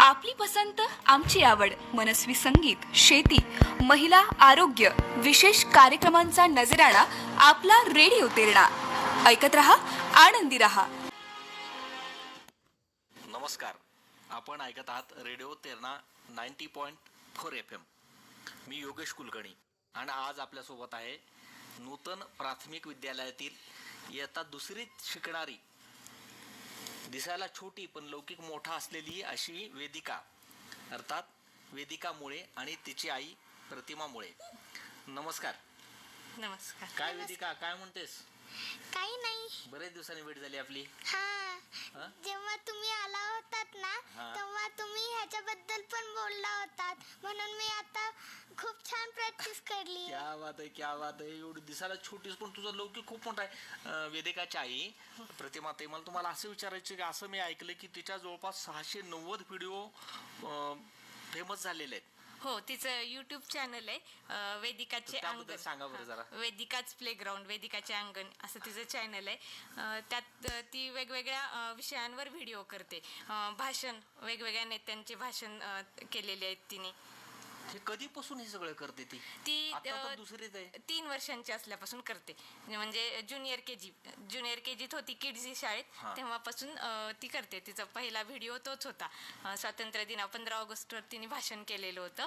आपली पसंत आमची आवड मनस्वी संगीत शेती महिला आरोग्य विशेष कार्यक्रमांचा नजराणा आपला रेडिओ तेरणा. ऐकत रहा आनंदी रहा. नमस्कार. आपण ऐकत आहात radio Terna ninety point four F M. मी योगेश कुलकर्णी आणि आज आपल्यासोबत आहे नूतन प्राथमिक विद्यालयातील इयत्ता दुसरीत शिकणारी दिसायला छोटी पण लौकिक मोठा असलेली अशी वेदिका. अर्थात वेदिकामुळे आणि तिची आई प्रतिमामुळे. नमस्कार. नमस्कार. काय वेदिका? काय म्हणतेस? काही नाही. बरेच दिवसांनी भेट झाली आपली. हा. हा? जेव्हा तुम्ही आला होतात ना हा. तेव्हा तुम्ही ह्याच्याबद्दल पण बोलला होतात. म्हणून मी आता खूप छान प्रॅक्टिस करली. क्या बात आहे क्या बात आहे. एवढी दिसायला छोटीच पण तुझा लौकिक खूप मोठा आहे. अं, वेदिकाची आई प्रतिमा ताई मला तुम्हाला असं विचारायचं की असं मी ऐकलं की तिच्या जवळपास सहाशे नव्वद व्हिडिओ फेमस झालेले आहेत. हो तिचं युट्यूब चॅनल आहे वेदिकाचे त्याबद्दल अंगण. सांगा बरं. वेदिकाच प्लेग्राऊंड वेदिकाचे अंगण असं तिचं चॅनल आहे. त्यात ती वेगवेगळ्या अं, विषयांवर व्हिडिओ करते. अं, भाषण वेगवेगळ्या नेत्यांचे भाषण अं, केलेले आहेत तिने. हे कधीपासून हे सगळं करते ती? ती आता तर अं, दुसरीच आहे. तीन वर्षांची असल्यापासून करते. म्हणजे junior K G junior K जीत होती किड्स शाळेत. हा. तेव्हापासून अं, ती करते. तिचा पहिला व्हिडिओ तोच होता. अं, स्वातंत्र्य दिना पंधरा ऑगस्टवर तिने भाषण केलेलं होतं.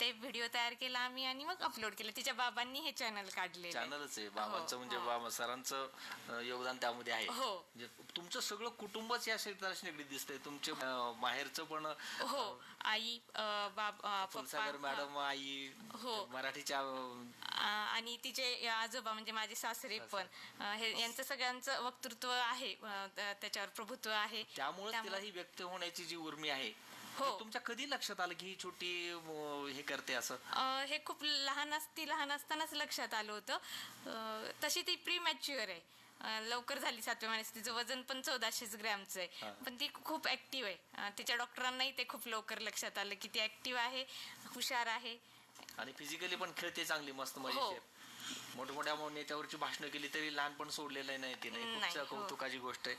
ते व्हिडिओ तयार केला आम्ही आणि मग अपलोड केलं. तिच्या बाबांनी हे चॅनल काढले चॅनलच आहे बाबांचं हो, म्हणजे हो. बाबा सरांचं योगदान त्यामध्ये आहे. हो. म्हणजे तुमचं सगळं कुटुंबच या क्षेत्राशी निगडीत दिसतंय. तुमचे अं, माहेरचं पण हो. आई बाब फुलसागर मॅडम आई हो. मराठीच्या आणि तिचे आजोबा म्हणजे माझे सासरे पण हे यांचं सगळ्यांचं वक्तृत्व आहे त्याच्यावर प्रभुत्व आहे. त्यामुळे तिला ही व्यक्त होण्याची जी उर्मी आहे हो. हे तुमच्या कधी लक्षात आलं की ही छोटी अं, हे करते असं? अं, हे खूप लहान असती लहान असतानाच लक्षात आलं होतं. अं, तशी ती प्री मॅच्युअर आहे. अं, लवकर झाली सातव्या महिन्यात तिचं वजन पण चौदाशेच ग्रॅमचं हा. आहे पण ती खूप ऍक्टिव्ह आहे. अं, तिच्या डॉक्टरांनाही ते खूप लवकर लक्षात आलं की ती ऍक्टिव्ह आहे हुशार आहे. आणि फिजिकली पण खेळते चांगली मस्त मजेशीर. मोठमोठ्या नेत्यावरची भाषणं केली तरी लहानपण सोडलेलं नाही तिने. नाही, हो. कौतुकाची गोष्ट आहे.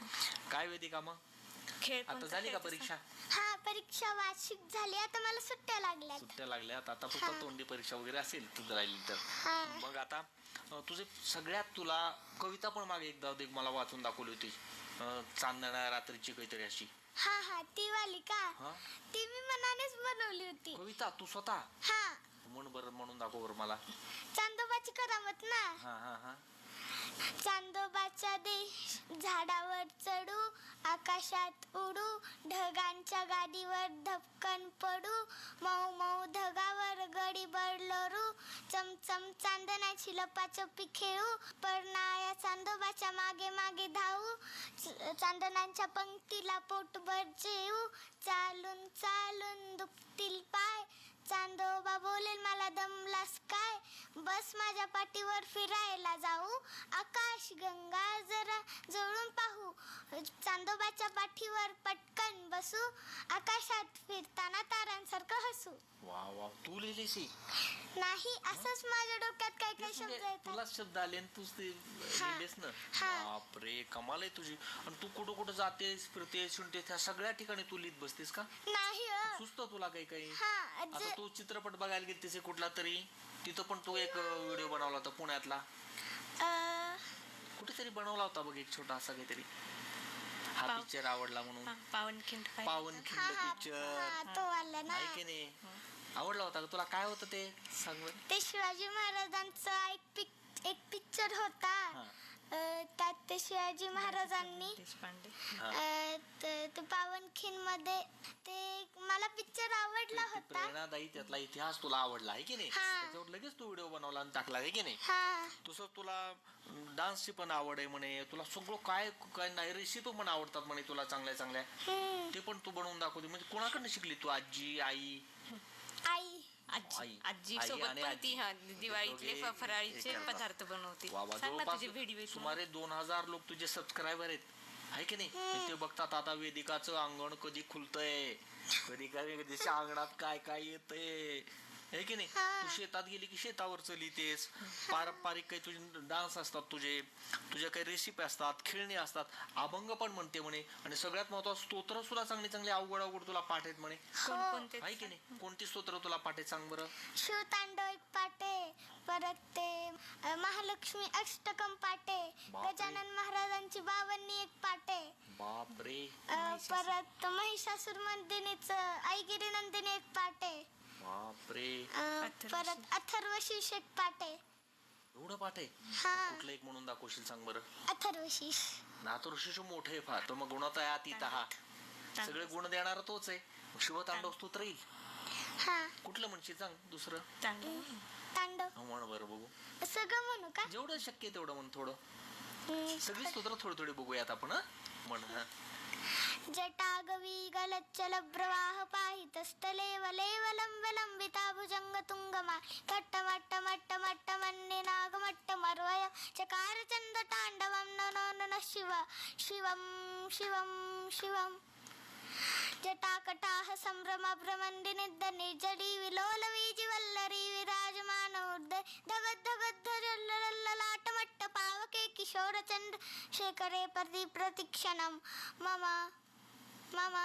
काय वेदिका मग? खेळ आता कोणता झाली का खेळतेस परीक्षा? हा परीक्षा वार्षिक झाली. आता मला सुट्ट्या लागल्यात. सुट्ट्या लागल्यात. आता फक्त तोंडी परीक्षा वगैरे असेल तुझं राहिली तर. हा. मग आता अं, तुझे सगळ्यात तुला कविता पण मागे एकदा एक मला वाचून दाखवली होती. अं, चांदण्या रात्रीची काहीतरी अशी. हा हा ती वाली का? हा? ती मी मनानेच बनवली होती. कविता तू स्वतः? हा. म्हण बरं म्हणून दाखव बरं मला. चांदोबाची करामत ना? हा हा हा. चांदोबाचा देश झाडावर चढू आकाशात उडू ढगांच्या गादीवर धपकन पडू मऊ मऊ ढगावर गडी बडलोरू चमचम चांदण्याची लपाछपी खेळू परनाया चांदोबाच्या मागे मागे धावू च- चांदण्यांच्या पंक्तीला पोटभर जेऊ चालून चालून दुखतील चांदोबा बोलेल मला दमलास काय? बस माझ्या पाठीवर फिरायला जाऊ. आकाश गंगा जरा जवळून पाहू. चांदोबाच्या पाठीवर पटकन बसू. आकाशात फिरताना तारांसारखं हसू. वा वा तू लिहिलीस ही? नाही असंच माझ्या डोक्यात काय काय तेच शब्द म्हणजे येतात. तुला शब्द आले आणि तूच ते हा. लिहिलेस ना? हा. बापरे कमाल आहे तुझी. आणि तू कुठं कुठं जातेस फिरतेस शिणतेस त्या सगळ्या ठिकाणी तू लिहित बसतेस का? नाही अ. सुचतं तुला काही काही? हा आता ज- तू चित्रपट बघायला गेलतीस हे कुठला तरी? तिथं पण तू एक व्हिडिओ बनवला होता पुण्यातला. कुठेतरी बनवला होता बघ एक छोटा असा काहीतरी. हा पाव- पिक्चर आवडला म्हणून. पावनखिंड पावनखिंड पिक्चर हा, तो आला ना. आहे की नाही? आवडला होता का? तुला काय होतं ते? सांग बरं. ते शिवाजी महाराजांचा एक पिक एक पिक्चर होता. हा. अ, त्यात ते शिवाजी महाराजांनी देशपांडे. अ, त- ते पावनखिंडमध्ये ते मला पिक्चर आवडला ते होता प्रेरणादायी त्यातला इतिहास तुला आवडला आहे की नाही हा. त्याच्यावर लगेच तू व्हिडिओ बनवला आणि टाकला आहे की नाही हा तसं तुला डान्सची पण आवड आहे म्हणे तुला सगळं काय काय नाही रेसिपी पण आवडतात म्हणे तुला चांगल्या चांगल्या हम्म. ते पण तू बनवून दाखवते म्हणजे कोणाकडनं शिकली तू आजी आई आजी सोबत पण. ती हा दिवाळीतले दोघे फ- फराळीचे. पदार्थ बनवते सांग ना तुझे व्हिडिओ सुमारे दोन हजार लोक तुझे सबस्क्रायबर आहेत. आहे की नाही? ते बघतात आता वेदिकाचं अंगण कधी खुलतंय कधी काय दिवशी अंगणात काय काय येतंय. आहे की नाही? हा. तू शेतात गेली की शेतावर चलितेस पारंपरिक काही तुझे डान्स असतात तुझे तुझ्या काही रेसिपी असतात खेळणी असतात. अभंग पण म्हणते म्हणे. आणि सगळ्यात महत्वाचं स्तोत्र सुद्धा चांगली चांगली अवघड अवघड तुला पाठ आहेत म्हणे. कोणकोणते? आहे की नाही? कोणती स्तोत्र तुला पाठ आहेत सांग बरं. शिवतांडव एक पाटे परत ते अ, महालक्ष्मी अष्टकम पाटे बापरे. गजानन महाराजांची बावन्नी एक पाटे बापरे. अ, परत महिषासूर मर्दिनीच आईगिरी नंदिनी एक पाटे बापरे. अ, अथर्वशीष. परत अथर्वशीष एक पाटे एवढं पाठ आहे? हा. कुठलं एक म्हणून दाखवशील सांग बरं. अथर्वशीष नातुर्शिशू मोठे आहे फार. तर मग गुणात आहे अतीत हा. सगळे गुण देणारा तोच आहे. मग शिवतांडव स्तोत्र येईल. हा. कुठलं म्हणशील सांग दुसरं? तांडव तांडव. हा, म्हण बरं बघू. सगळं म्हणू का? जेवढं शक्य आहे तेवढं म्हण थोडं. हम्म. सगळी स्तोत्र थोडी थोडी बघूयात आपण हा? म्हण हा. जटागवी गलच्चल प्रवाह पाहितस्थले वलेवलं विलंबिता भुजंग तुंगमा कट्ट मट्ट मट्ट मट्ट मन्नि नागमट्ट मर्वय चकार चंद तांडवं ननो नन शिव शिवं शिवं शिवं निद्द निर्जडी विलोल वीजिवल्लरी विराजमान उर्दय धगत धगत धजल्ललाट मट्ट पावके किशोर चंद्र शेखरे प्रति प्रतिक्षणम मम मम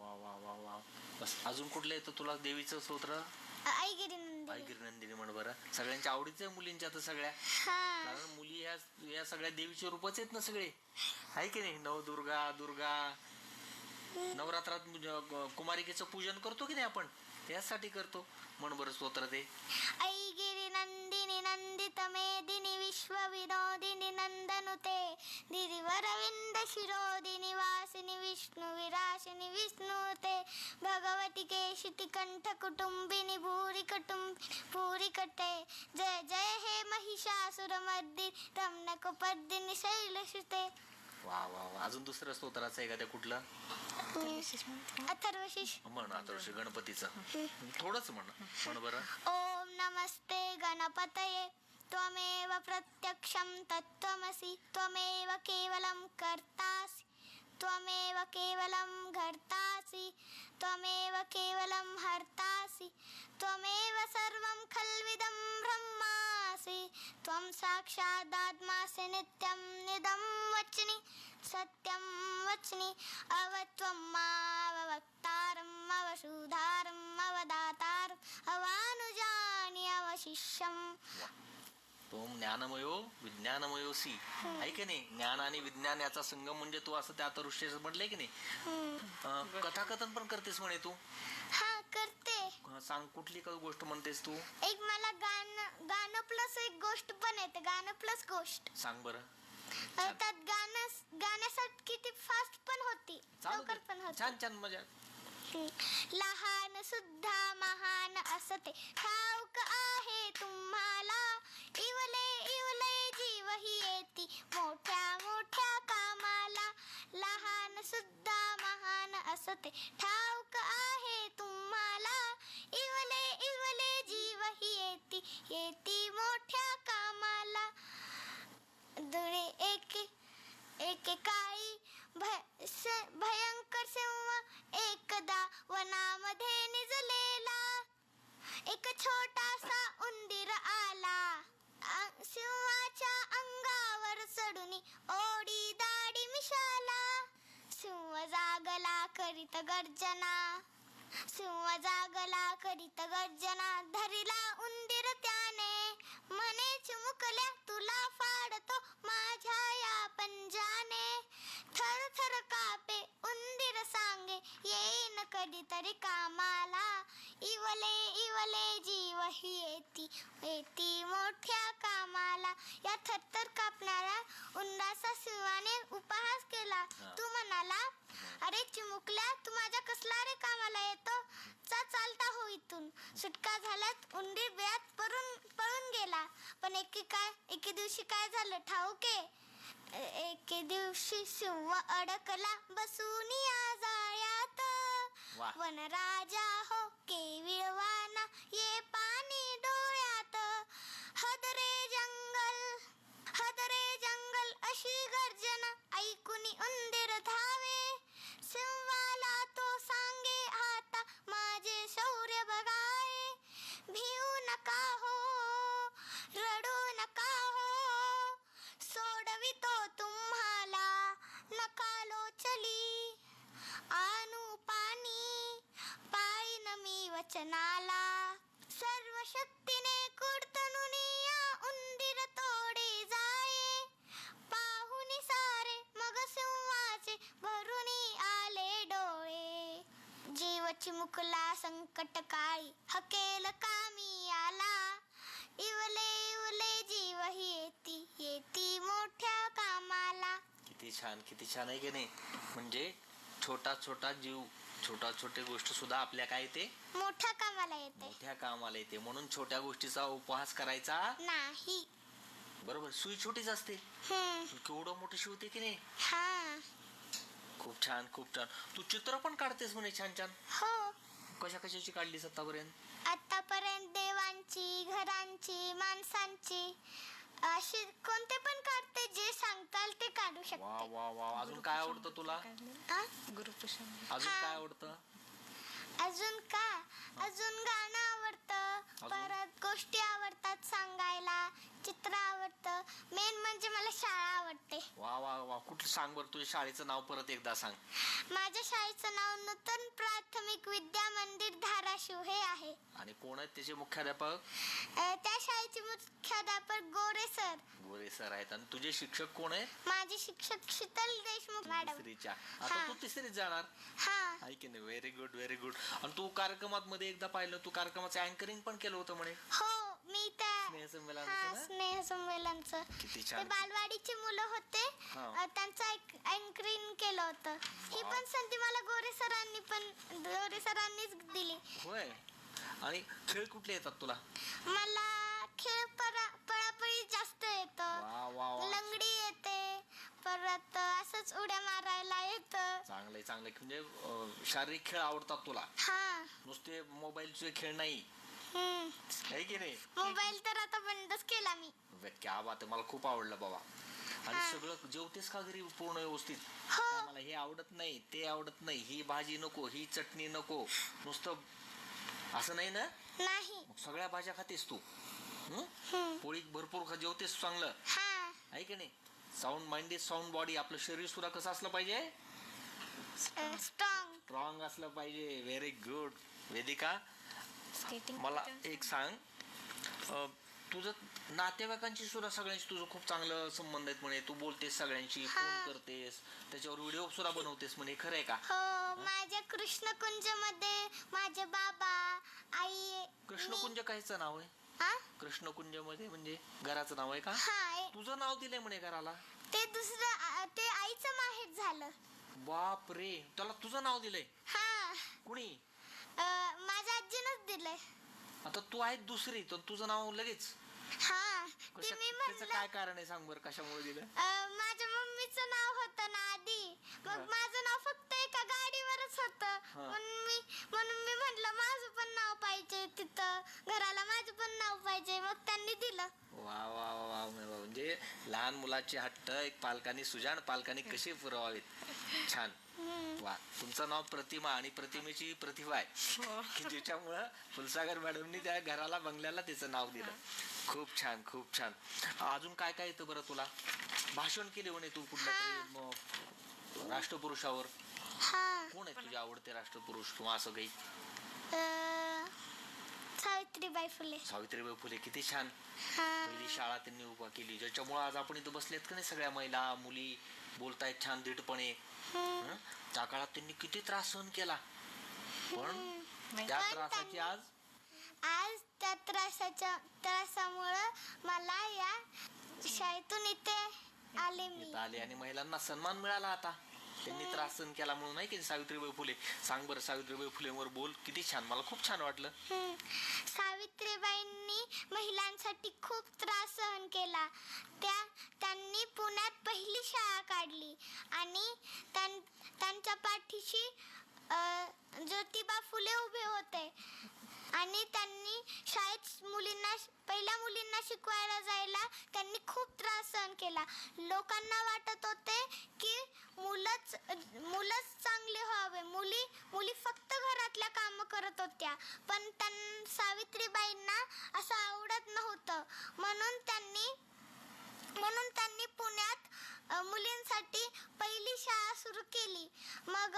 वा वा वा वा बस अजून कुठलं येतं तुला देवीचं स्तोत्र? ऐगिरी नंदी आई गिरनंदिनी म्हण बरं. सगळ्यांच्या आवडीचं आहे मुलींच्या तर सगळ्या. हा. कारण मुली ह्या या सगळ्या देवीचे रूपच आहेत ना सगळे. आहे की नाही? नवदुर्गा दुर्गा नवरात्रात कुमारिकेचं पूजन करतो की नाही आपण? त्यासाठी करतो. म्हण बरं स्तोत्र ते. ऐगिरि नन्दिनि नन्दित मेदिनि विश्व विनोदिनि नन्दनुते गिरिवरविन्द शिरोदिनि वासिनि विष्णु विराशिनि विष्णुते भगवति केशिति कंठ कुटुम्बिनि भूरि कुटुम्ब भूरि कटे। जय जय हे महिषासुरमर्दि रम्नकुपर्दिनि शैलसुते। वा वा वा. अजून दुसरं स्तोत्राचं आहे का त्या कुठलं? अथर्वशीष म्हण आता वर्षी गणपतीचं. थोडंच म्हण म्हण बरं. ॐ नमस्ते गणपतये. त्वमेव प्रत्यक्षं तत्त्वमसि त्वमेव केवलं कर्तासि. त्वमेव केवलं घर्तासि त्वमेव केवलं हर्तासि त्वमेव सर्वं खल्विदं ब्रह्मासि त्वं साक्षादात्मासि नित्यं निदं वच्नि सत्यं वच्नि अवत्वं मावक्तारम् अवशुधारम् अवदातारम् अवानुजानि अवशिष्यम् तो ज्ञानमयो विज्ञानमयोसी आहे की नाही? ज्ञान आणि विज्ञान याचा संगम म्हणजे तू असं त्या ऋषी म्हटलंय की नाही? कथाकथन पण करतेस म्हणे तू. हा करते. सांग कुठली का गोष्ट म्हणतेस तू? एक मला गाणं गाणं प्लस एक गोष्ट पण येते गाणं प्लस गोष्ट. सांग बरं. त्यात गाणं गाण्यासाठी किती फास्ट पण होती लवकर. पण होती. छान छान मजा. लहान सुद्धा महान असते. ठाऊक आहे तुम्हाला. इवले इवले जीव ही येती. मोठ्या मोठ्या कामाला. लहान सुद्धा महान असते. ठाऊक आहे तुम्हाला. इवले इवले जीव ही येती. येती मोठ्या कामाला. दुरे एक एकेकाळी भय स- भयंकर सिंह एकदा वनामध्ये निजलेला. एक छोटासा उंदीर आला. सिंहाच्या अंगावर चढून ओढी दाढी मिशाला. सिंह जागला करीत गर्जना. सिंह जागला करीत गर्जना धरिला उंदीर त्याने. म्हणे चिमुकल्या तुला फाडतो माझ्या या पंजाने. थर थर कापे उंदीर सांगे येईन कधीतरी कामाला. इवले इवले जीव ही येती येती मोठ्या कामाला. या थरथर कापणाऱ्या उंदराचा सिंहाने उपहास केला. तू म्हणाला अरे चिमुकल्या तू माझ्या कसला रे कामाला येतो? चा चालता हो इथून. सुटका झाल्यात उंदीर वेळात पळून पळून गेला. पण एके काय एके दिवशी काय झालं? ठाऊके ए- एके दिवशी सिंह अडकला बसून या जाळ्यात. वनराजा हो केविळवाना ये पाणी डोळ्यात. हदरे जंगल. हादरे जंगल अशी गर्जन ऐकुनी उंदीर धावे सिंहाला तो सांगे आता माझे शौर्य बघाय भिऊ नका हो रडू नका हो सोडवितो तुम्हाला नकालो चली आणू पाणी पायी मी वचनाला सर्व शक्ती चिमुकला संकट काळी हकेल कामी आला. इवले इवले जीव ही येती येती मोठ्या कामाला. किती छान किती छान आहे की नाही? म्हणजे छोटा छोटा जीव छोटा छोटे गोष्ट सुद्धा आपल्या काय येते? मोठ्या कामाला येते. मोठ्या कामाला येते. म्हणून छोट्या गोष्टीचा उपहास करायचा? नाही. बरोबर सुई छोटीच असते. हम्म. केवढं मोठं शिवते की नाही? हा. खूप छान खूप छान. तू चित्र पण काढतेस म्हणे छान छान. हो. कशा कशाची काढलीस आतापर्यंत आतापर्यंत देवांची घरांची माणसांची अशी कोणते पण काढते जे सांगताल ते काढू वा शकते. वा वा अजून काय आवडतं तुला? गुरुपुषण अजून. काय आवडतं? अजून का? अजून गाणं आवडतं? परत गोष्टी आवडतात सांगायला चित्र आवडतं. मेन म्हणजे मला शाळा आवडते. वा वा वा. कुठलं सांग बरं तुझ्या शाळेचं नाव परत एकदा सांग. माझ्या शाळेचं नाव नूतन प्राथमिक विद्या मंदिर धाराशिव हे आहे. आणि कोण आहेत त्याचे मुख्याध्यापक? अ, त्या शाळेचे मुख्याध्यापक गोरे सर. गोरे सर आहेत. आणि तुझे शिक्षक कोण आहेत? माझे शिक्षक शीतल देशमुख मॅडम. तिसरीच्या. आता हा. तू तिसरीत जाणार? हा. आहे की नाही? व्हेरी गुड व्हेरी गुड आणि तू कार्यक्रमात मध्ये एकदा पाहिलं तू कार्यक्रमाचं अँकरिंग पण केलं होतं म्हणे. हो मी त्या स्नेहसंमेलनाचं हा ना? स्नेह संमेलनचं. किती ते छान बालवाडीची मुलं होते. हा. अ, त्यांचं अँकरिंग केलं होतं. ही वा. पण संधी मला गोरे सरांनी पण गोरे सरांनीच दिली. होय. आणि खेळ कुठले येतात तुला? मला खेळ परा पळापळी जास्त येतं. वा वा वा. लंगडी येते परत असंच उड्या मारायला येतं. चांगलंय चांगलंय. म्हणजे अं, शारीरिक खेळ आवडतात तुला? हा. नुसते मोबाईलचे खेळ नाही. हम्म. आहे की नाही? मोबाईल तर आता बंदच केला मी. वे, क्या बात आहे. मला खूप आवडलं बाबा. आणि हा. सगळं जेवतेस का घरी पूर्ण व्यवस्थित? हो. मला हे आवडत नाही ते आवडत नाही ही भाजी नको ही चटणी नको. नुसतं असं नाही ना? नाही. मग सगळ्या भाज्या खातेस तू? हं? पोळी भरपूर खा जेवतेस चांगलं. हा. आहे की नाही? Sound mind is sound body आपलं शरीर सुद्धा कसं असलं पाहिजे? स्ट्रॉंग स्ट्रॉंग असलं पाहिजे. व्हेरी गुड वेदिका मला एक सांग. अं, तुझं नातेवाईकांची सुद्धा सगळ्यांशी तुझं खूप चांगलं संबंध आहेत म्हणे. तू बोलतेस सगळ्यांशी हा. फोन करतेस. त्याच्यावर व्हिडिओ सुद्धा बनवतेस म्हणे. खरं आहे का? हो माझ्या कृष्णकुंजमध्ये माझे बाबा आई कृष्णकुंज कायचं नाव आहे? हा? कृष्णकुंजमध्ये म्हणजे घराचं नाव आहे का? तुझं नाव दिलंय म्हणे घराला. ते दुसरं आ- ते आईचं माहेर झालं. बाप रे त्याला तुझं नाव दिलंय? हा. कुणी? अ, माझ्या आजीनच दिलंय. आता तू आहे दुसरी तर तुझं नाव लगेच. हा. ते कशा मी त्याचं काय कारण आहे सांग बरं कशामुळे दिलं? अ, माझ्या मम्मीचं नाव होतं ना आधी हा. मग माझं नाव फक्त एका गाडीवरच होतं. हा. म्हणून मी म्हणून मी म्हटलं माझं पण नाव पाहिजे तिथं. घराला माझं पण नाव पाहिजे. मग त्यांनी दिलं. वा वा वा वा म्हणजे लहान मुलाची हट्ट एक पालकांनी सुजाण पालकांनी कशी पुरवावेत? छान. वा. तुमचं नाव प्रतिमा आणि प्रतिमेची प्रतिभा आहे. की ज्याच्यामुळं फुलसागर मॅडमनी त्या घराला बंगल्याला तिचं नाव दिलं. खूप छान खूप छान. अजून काय काय येतं बरं तुला? भाषण केले म्हणे तू कुठल्या तरी म, राष्ट्रपुरुषावर. हा. कोण आहे तुझे आवडते राष्ट्रपुरुष किंवा असं काही? अ, सावित्रीबाई फुले. सावित्रीबाई फुले किती छान. हा. पहिली शाळा त्यांनी उभा केली. ज्याच्यामुळे आज आपण इथं बसलेत का नाही सगळ्या महिला मुली बोलतायत छान. हं? त्या काळात त्यांनी किती त्रास सहन केला. पण त्या त्रासाची आज आज त्या त्रासाच्या त्रासामुळं मला या शाळेतून इथे आले मी. इथं आले आणि महिलांना सन्मान मिळाला आता. त्यांनी त्रास सहन केला म्हणून नाही की? सावित्रीबाई फुले. सांग बरं सावित्रीबाई फुलेवर बोल. किती छान. मला खूप छान वाटलं. हम्म. सावित्रीबाईंनी महिलांसाठी खूप त्रास सहन केला. त्या त्यांनी पुण्यात पहिली शाळा काढली. आणि त्यां- त्यांच्या पाठीशी अ, ज्योतिबा फुले उभे होते. आणि त्यांनी शाळेत मुलींना पहिल्या मुलींना शिकवायला जायला त्यांनी खूप त्रास सहन केला. लोकांना वाटत होते की मुलंच मुलंच चांगले व्हावे. मुली मुली फक्त घरातल्या कामं करत होत्या. पण त्यां सावित्रीबाईंना असं आवडत नव्हतं. म्हणून त्यांनी म्हणून त्यांनी पुण्यात मुलींसाठी पहिली शाळा सुरू केली. मग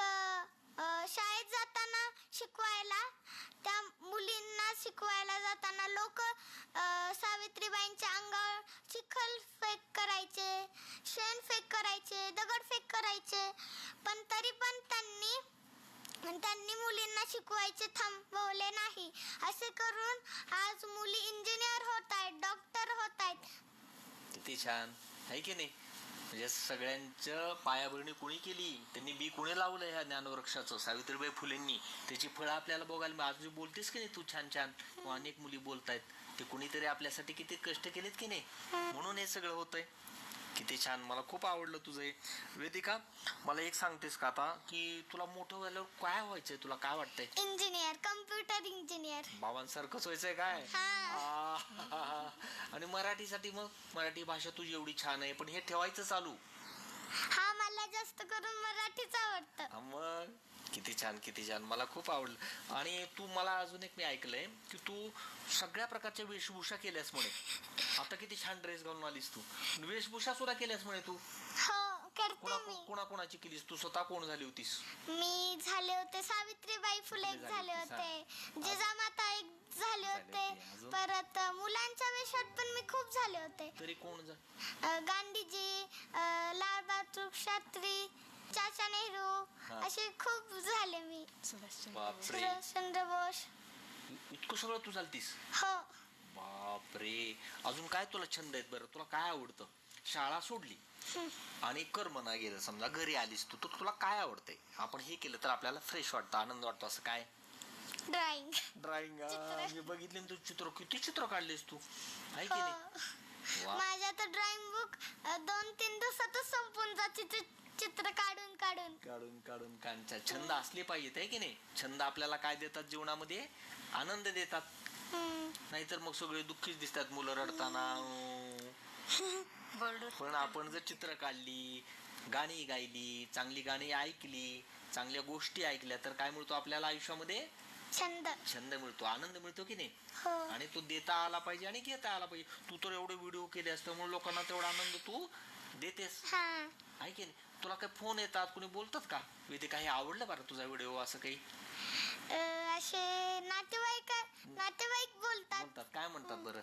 शाळेत जाताना शिकवायला त्या मुलींना शिकवायला जाताना लोक सावित्रीबाईंच्या अंगावर चिखल फेक करायचे शेण फेक करायचे दगड फेक करायचे. पण तरी पण त्यांनी त्यांनी मुलींना शिकवायचे थांबवले नाही. असे करून आज मुली इंजिनियर होत आहेत डॉक्टर होत आहेत. किती छान. आहे की नाही? म्हणजे सगळ्यांचं पायाभरणी कुणी केली त्यांनी बी कुणी लावलं ह्या ज्ञानवृक्षाचं? सावित्रीबाई फुलेंनी. त्याची फळं आपल्याला बघायला मिळाली. आज बोलतेस की नाही तू छान छान? किंवा अनेक मुली बोलतायत. ते कुणीतरी आपल्यासाठी किती कष्ट केलेत की नाही? म्हणून हे सगळं होतंय. किती छान. मला खूप आवडलं तुझं हे. वेदिका मला एक सांगतेस का आता की तुला मोठं झाल्यावर काय व्हायचंय? तुला काय वाटतंय? इंजिनियर कम्प्युटर इंजिनियर बाबांसारखंच व्हायचंय काय? हा. आणि मराठीसाठी मग मराठी भाषा तुझी एवढी छान आहे पण हे ठेवायचं चालू. हा मला जास्त करून मराठीच आवडतं. हा मग? किती छान किती छान. मला खूप आवडलं. आणि तू मला अजून एक मी ऐकलंय की तू सगळ्या प्रकारच्या वेशभूषा केल्यास म्हणे. आता किती छान ड्रेस घालून आलीस तू. वेशभूषा सुद्धा केल्यास म्हणे तू. हो करते कोणा मी. कोणा कोणाची केलीस? तू स्वतः कोण झाली होतीस? मी झाले होते सावित्रीबाई फुले झाली झाले होतीस, होते. जिजामाता एक झाले होते. अजून? परत अ, मुलांच्या वेशात पण मी खूप झाले होते. तरी कोण जा? अ, गांधीजी अ, लाल बहादूर शास्त्री चाचा नेहरू हा. असे खूप झाले मी. बापरे. सुभाषचंद्र बोस. इतकं सगळं तू चालतीस हो. बापरे. अजून काय तुला छंद आहेत बरं? तुला काय आवडतं? शाळा सोडली. आणि करमना गेलं. समजा घरी आलीस तू तर तुला काय आवडतंय? आपण हे केलं तर आपल्याला फ्रेश वाटतं आनंद वाटतो असं काय? Drawing drawing. मी बघितले तू चित्र. किती चित्र काढलेस तू? आहे की नाही? हो वा. माझ्या तर ड्रॉइंग बुक दोन तीन दिवसातच संपून जाते ते चित्र काढून काढून. काढून काढून कांच्या छंद असले पाहिजेत आहे की नाही? छंद आपल्याला काय देतात जीवनामध्ये? आनंद देतात. हम्म. नाहीतर मग सगळे दुःखीच दिसतात मुलं रडताना. अं. पण आपण जर चित्र काढली गाणी गायली चांगली गाणी ऐकली चांगल्या गोष्टी ऐकल्या तर काय मिळतो आपल्याला आयुष्यामध्ये? छंद. छंद मिळतो आनंद मिळतो की नाही? हो. आणि तो देता आला पाहिजे आणि घेता आला पाहिजे. तू तर एवढे व्हिडिओ केले असल्यामुळे लोकांना तेवढा आनंद तू देतेस. हा. आहे की नाही? तुला काही फोन येतात कोणी बोलतात का? ते काही आवडलं बरं तुझा व्हिडिओ असं काही? अ, असे नातेवाईक नातेवाईक बोलतात. बोलतात. काय म्हणतात बरं?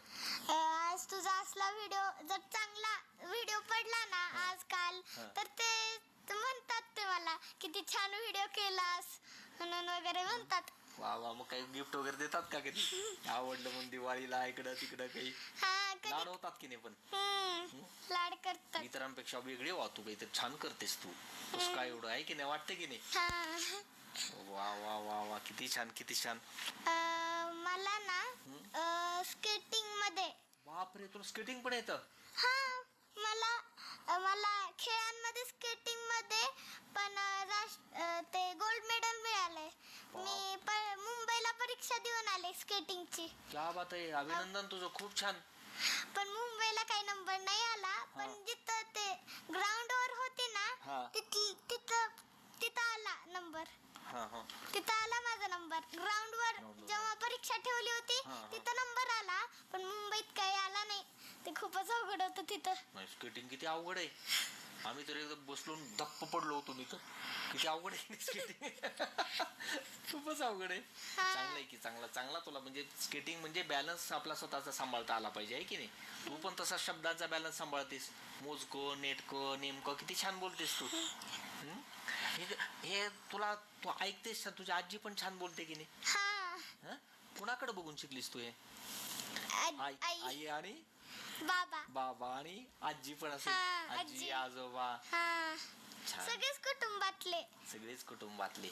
अ, आज तुझा असला व्हिडिओ जर चांगला व्हिडिओ पडला ना आजकाल हा. तर ते ते म्हणतात ते मला किती छान व्हिडिओ केलास. म्हणून वगैरे म्हणतात. वा वा मग काही गिफ्ट वगैरे देतात का कधी? आवडलं म्हणून दिवाळीला इकडं तिकडं काही? हा कधी? लाड होतात की नाही पण? हम्म, लाड करतात. इतरांपेक्षा वेगळे वाहतू काही तर छान करतेस तू. तसं काय एवढं? आहे की नाही? वाटतं की नाही? हा. वा वा वा वा किती छान किती छान. अ, मला ना स्केटिंगमध्ये बापरे तुला स्केटिंग पण येतं? हा मला अ, मला खेळांमध्ये स्केटिंगमध्ये पण अ, राष्ट्र अ, ते गोल्ड मेडल मिळालंय. मी प- मुंबईला परीक्षा देऊन आले स्केटिंगची क्या बात आहे अभिनंदन तुझं खूप छान. पण मुंबईला काही नंबर नाही आला. पण जिथं ते ग्राउंड वर होते हा. ना तिथं तिथं तिथं आला नंबर हा हा. तिथं आला माझा नंबर ग्राउंड वर Ground वर. जेव्हा परीक्षा ठेवली होती हा, हा. तिथं नंबर आला. पण मुंबईत काही आला नाही. ते खूपच अवघड होतं तिथं. स्केटिंग किती अवघड आहे? आम्ही तर एकदम बसलो धप्प पडलो होतो मी तर. किती अवघड आहे स्केटिंग खूपच अवघड आहे. चांगलं आहे की चांगला चांगला तुला म्हणजे स्केटिंग म्हणजे बॅलन्स आपला स्वतःचा सांभाळता आला पाहिजे आहे की नाही? तू पण तसा शब्दांचा बॅलन्स सांभाळतेस. मोजकं नेटकं नेमकं किती छान बोलतेस तू. हम्म? हे- हे तुला तू ऐकतेस ना तुझी आजी पण छान बोलते की नाही? कुणाकडे बघून शिकलीस तू हे? आई आणि? बाबा. बाबा आणि आजी पण असेल. हा, आजी आजी. आजोबा. हा. छान. सगळेच कुटुंबातले. सगळेच कुटुंबातले.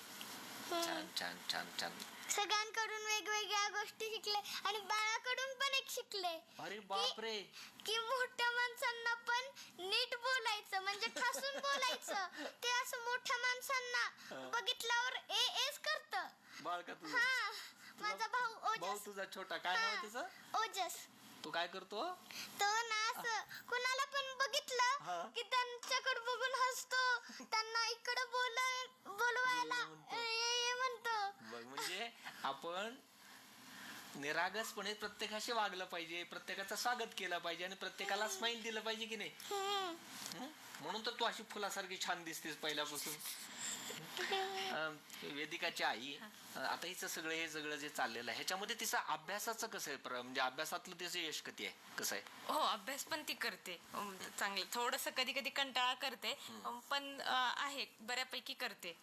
छान छान छान छान. सगळ्यांकडून वेगवेगळ्या गोष्टी शिकले आणि बाळाकडून पण एक शिकले. अरे बापरे. की मोठ्या माणसांना पण नीट बोलायचं म्हणजे ठासून बोलायचं. ते असं मोठ्या माणसांना बघितल्यावर ए एस करत. बाळ का तुझं? हा. माझा भाऊ भाऊ ओजस. तुझा छोटा. काय नाव आहे त्याचं? ओजस. तो काय करतो तो ना असं कुणाला पण हा. बघितलं की त्यांच्याकडे बघून हसतो त्यांना इकडे बोल बोलवायला म्हणतो. ए, ए, ए म्हणतो बघ म्हणजे आपण निरागसपणे प्रत्येकाशी वागलं पाहिजे प्रत्येकाचं स्वागत केलं पाहिजे आणि प्रत्येकाला स्माइल दिलं पाहिजे की नाही हम्म. हं? म्हणून तर तू अशी फुलासारखी छान दिसतेस पहिल्यापासून वेदिकाची आई आता हिचं सगळं हे सगळं जे चाललेलं आहे ह्याच्यामध्ये तिचं अभ्यासाचं कसं आहे म्हणजे अभ्यासातलं तिचं यश किती आहे? कसं आहे? हो अभ्यास पण ती करते. चांगलं. थोडंसं कधी कधी कंटाळा करते पण आहे. बऱ्यापैकी करते.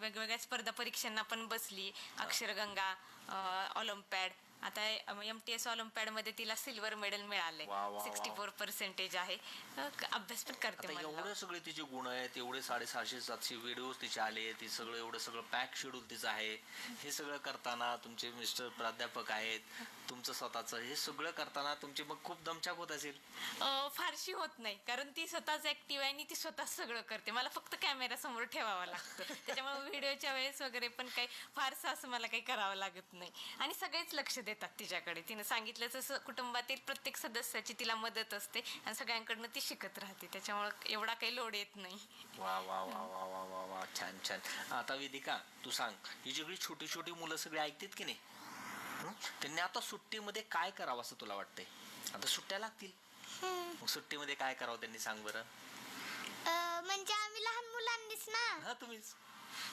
वेगवेगळ्या स्पर्धा परीक्षांना पण बसली. अक्षरगंगा ऑलिम्पॅड आता एम टी एसमध्ये तिला सिल्वर मेडल मिळाले. वा, वा, वा. सिक्स्टी फोर पर्सेंटेज आहे अभ्यास पण करते आता एवढे सगळे तिचे गुण आहेत एवढे साडेसहाशे सातशे व्हिडिओज तिचे आले ती सगळं एवढं सगळं पॅक शेड्यूल तिचं आहे. हे सगळं करताना तुमचे मिस्टर प्राध्यापक आहेत तुमचं स्वतःचं हे सगळं करताना तुमची मग खूप दमछाक होत असेल. अ, फारशी होत नाही कारण ती स्वतःच ऍक्टिव्ह आहे आणि ती स्वतःच सगळं करते. मला फक्त कॅमेरा समोर ठेवावा लागतं. त्याच्यामुळे व्हिडिओच्या वेळेस वगैरे पण काही फारसं असं मला काही करावं लागत नाही. आणि सगळेच लक्ष देतात. तिच्याकडे. तिने सांगितलं तसं कुटुंबातील प्रत्येक सदस्याची तिला मदत असते आणि सगळ्यांकडनं ती शिकत राहते. त्याच्यामुळे एवढा काही लोड येत नाही. वा वा वा वा वा वा वा छान छान. आता वेदिका तू सांग ही सगळी छोटी छोटी मुलं सगळी ऐकतात की नाही? हं? त्यांनी आता सुट्टीमध्ये काय करावं असं तुला वाटतंय? आता सुट्ट्या लागतील. मग सुट्टीमध्ये काय करावं त्यांनी सांग बरं. अं, म्हणजे आम्ही लहान मुलांनीच ना? हा तुम्हीच.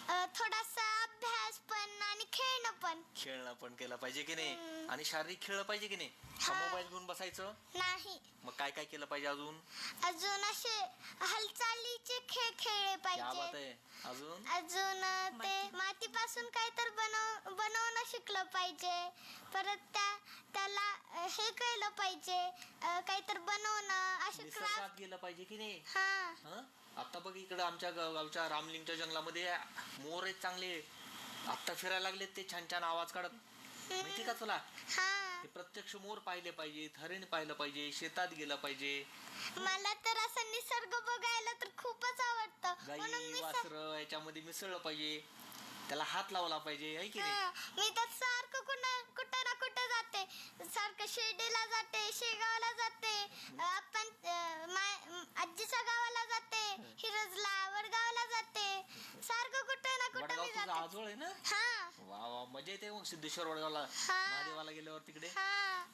अं, थोडासा अभ्यास पण आणि खेळणं पण. खेळणं पण केलं पाहिजे की नाही? आणि शारीरिक खेळलं पाहिजे की नाही? हा. मोबाईल घेऊन बसायचं? नाही. मग काय काय केलं पाहिजे अजून? अजून असे हालचालीचे खेळ खेळले बात पाहिजे. आहे. अजून? अजून अं, ते मातीपासून काय तर बनव बनवणं शिकलं पाहिजे. परत त्या त्याला अं, हे कळलं पाहिजे. अं, काहीतर बनवणं असे निसर्गात गेलं पाहिजे की नाही? हा. हं? आता बघ इकडं आमच्या गाव- गावच्या रामलिंगच्या जंगलामध्ये मोर आहेत चांगले आत्ता फिरायला लागलेत ते छान छान आवाज काढत. माहिती का तुला? हा. प्रत्यक्ष मोर पाहिले पाहिजे हरिण पाहिलं पाहिजे शेतात गेलं पाहिजे. मला तर असं निसर्ग बघायला तर खूपच आवडतं. म्हणून गाई मी स- वासर याच्यामध्ये मिसळलं पाहिजे. त्याला हात लावला पाहिजे की नाही? हा, मी तर सारखं कुठं कुठं ना कुठं जाते. सारखं शिर्डीला जाते शेगावला जाते. आपण अं, माय- आजीच्या आजोळ आहे ना? हा. वा वा मजा येते मग सिद्धेश्वर वडगावला. हा. महादेवाला गेल्यावर तिकडे? हा.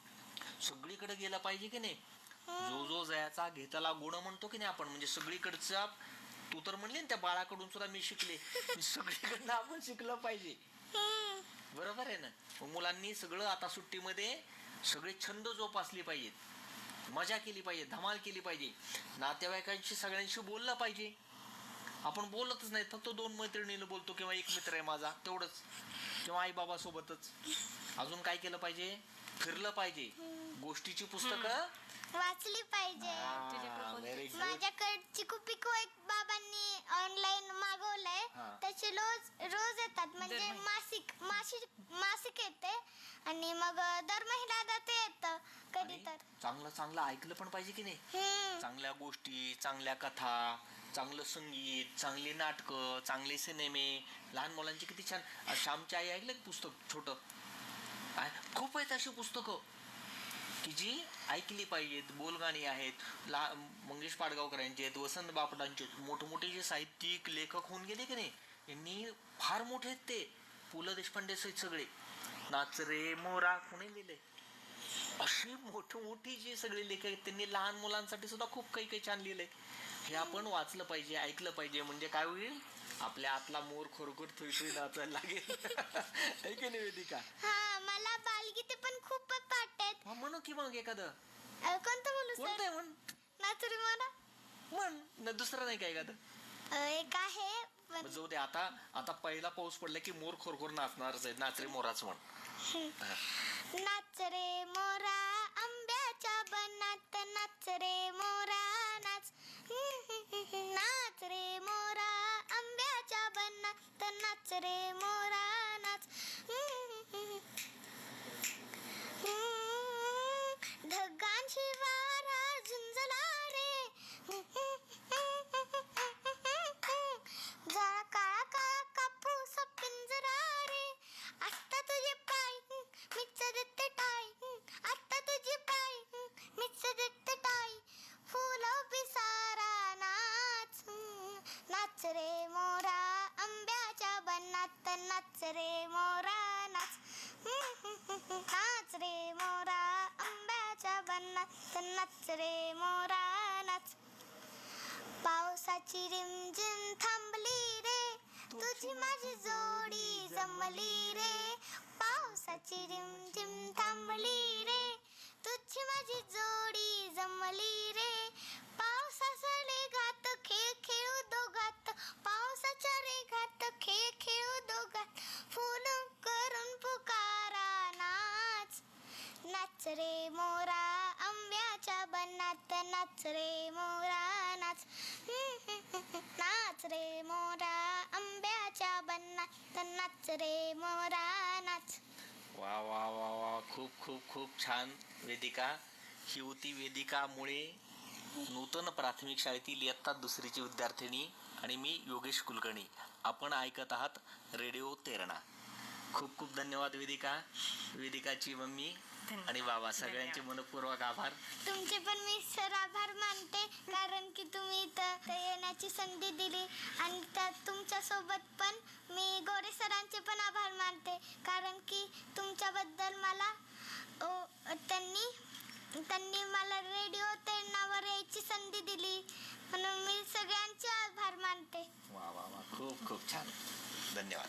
सगळीकडे गेला पाहिजे की नाही? जो जो जयाचा घेताला गुण म्हणतो की नाही आपण? म्हणजे सगळीकडचा तू तर म्हणली ना त्या बाळाकडून सुद्धा मी शिकले. सगळीकडनं आपण शिकलं पाहिजे. हम्म. बरोबर आहे ना? मग मुलांनी सगळं आता सुट्टीमध्ये सगळे छंद जोपासले पाहिजेत. मजा केली पाहिजे धमाल केली पाहिजे. नातेवाईकांशी सगळ्यांशी बोललं पाहिजे. आपण बोलतच नाही. फक्त दोन मैत्रिणीला बोलतो किंवा एक मित्र आहे माझा तेवढंच. किंवा आई बाबा सोबतच अजून काय केलं पाहिजे? फिरलं पाहिजे. गोष्टीची पुस्तकं वाचली पाहिजे. व्हेरी गुड माझ्याकडची कुपिको एक बाबांनी ऑनलाईन मागवलंय. हा. त्याचे रोज रोज येतात. म्हणजे. मासिक मासिक मासिक येते. आणि मग दर महिन्याला ते येतं. कधी तर चांगलं चांगलं ऐकलं पण पाहिजे की नाही? हम्म. चांगल्या गोष्टी चांगल्या कथा चांगलं संगीत चांगली नाटकं चांगले सिनेमे. लहान मुलांचे किती छान. श्यामची आई ऐकलं पुस्तक छोट? खूप आहेत अशी पुस्तकं. की जी ऐकली पाहिजेत बोलगाणी आहेत. ला मंगेश पाडगावकरांचे आहेत वसंत बापडांचे आहेत. मोठमोठे जे साहित्यिक लेखक होऊन गेले की नाही यांनी फार मोठे आहेत ते. पु ल देशपांडे सहित सगळे. नाच रे मोरा कोणी लिहिले अशी मोठी मोठी जी सगळी लेखक आहेत त्यांनी लहान मुलांसाठी सुद्धा खूप काही काही छान लिहिलंय. हे आपण वाचलं पाहिजे ऐकलं पाहिजे. म्हणजे काय होईल? आपल्या आतला मोर खरोखर थुई थुई नाचायला लागेल. है की नाही वेदिका? हा मला बालगीते पण खूप वाटतात. म्हणू की मग एखादं. कोणतं कोणतं आहे म्हण? नाचरी म्हण. न दुसरं नाही काय एखादं? एक आहे जाऊ दे आता आता पहिला पाऊस पडला की मोर खरोखर नाचणारच आहे नाचरे मोराच म्हण. नाच रे मोरा बनात नाच रे मोरा नाच. नाच रे मोरा आंब्याच्या बनात नाच रे मोरा नाच. ढगांची वारा झुंजला रे. जरा काळा काळा कापूस पिंजरा रे. आता तुझे पाय मिच देते टाय पाय मिच देते टाय फुल पिसारा नाच नाच रे मोरा. आंब्याच्या बनात नाच रे मोरा नाच. नाच रे मोरा. आंब्याच्या बनात नाच रे मोरा नाच. पावसाची रिमझिम थांबली रे. तुझी माझी जोडी जमली रे. पावसाची रिमझिम जोडी रे? पावसाचा रेघात खेळ खेळू दोघात. पावसाच्या रेघात खेळ खेळू दोघात. फोन करून पुकारा नाच. नाच रे मोरा आंब्याच्या बनात नाच रे मोरा नाच. नाच रे मोरा आंब्याच्या बनात नाच रे मोरा नाच. वा वा वा वा. खूप खूप खूप छान वेदिका. ही होती वेदिकामुळे नूतन प्राथमिक शाळेतील इयत्ता दुसरीची विद्यार्थिनी आणि मी योगेश कुलकर्णी. आपण ऐकत आहात रेडिओ तेरणा. खूप खूप धन्यवाद वेदिका. वेदिकाची मम्मी आणि बाबा सगळ्यांचे मनपूर्वक आभार. तुमचे पण मी सर आभार मानते कारण की तुम्ही इथं येण्याची संधी दिली आणि त्यात तुमच्यासोबत पण मी गोरे सरांचे पण आभार मानते कारण की तुमच्याबद्दल मला ओ, त्यांनी त्यांनी मला रेडिओ तेरणावर यायची संधी दिली. म्हणून मी सगळ्यांचे आभार मानते. वा वा वा. खूप खूप छान. धन्यवाद.